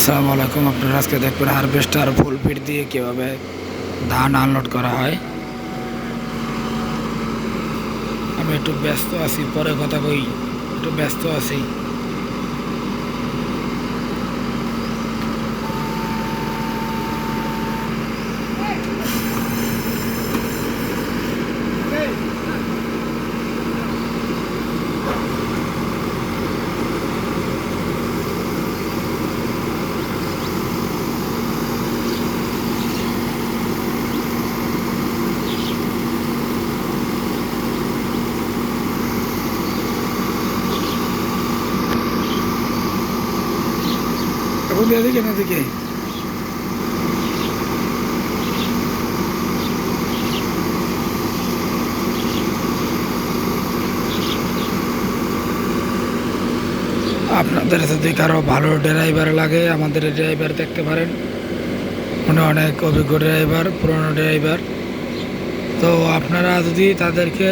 আসসালামু আলাইকুম আপনারা আজকে দেখবেন হারভেস্টার ফুল ফিট দিয়ে কীভাবে ধান আনলোড করা হয়। আমি একটু ব্যস্ত আছি, পরে কথা কই, একটু ব্যস্ত আছি। না আপনাদের যদি কারও ভালো ড্রাইভার লাগে, আমাদের ড্রাইভার দেখতে পারেন। উনি অনেক অভিজ্ঞ ড্রাইভার, পুরনো ড্রাইভার। তো আপনারা যদি তাদেরকে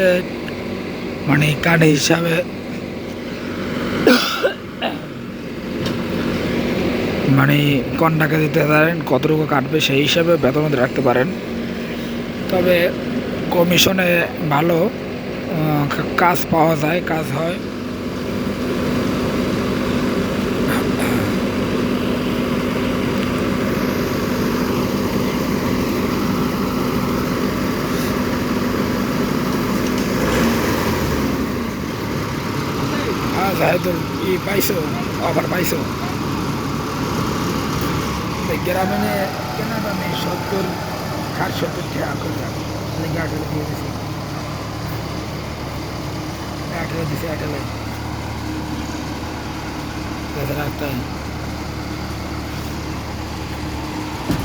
মানে কার্ড হিসাবে মানে কোন টাকা দিতে পারেন, কতটুকু কাটবে সেই হিসাবে বেতন রাখতে পারেন। তবে কমিশনে ভালো কাজ পাওয়া যায়, কাজ হয়। হ্যাঁ জাহেদুল ই পাইছো অফার পাইছো। গ্রামে কেনা দামে সত্তর ষাট সত্তর টাকা করে লেগে আঠেরো দিয়ে দিছি আঠেরো দিছি আঠেরো তাছাড়া একটা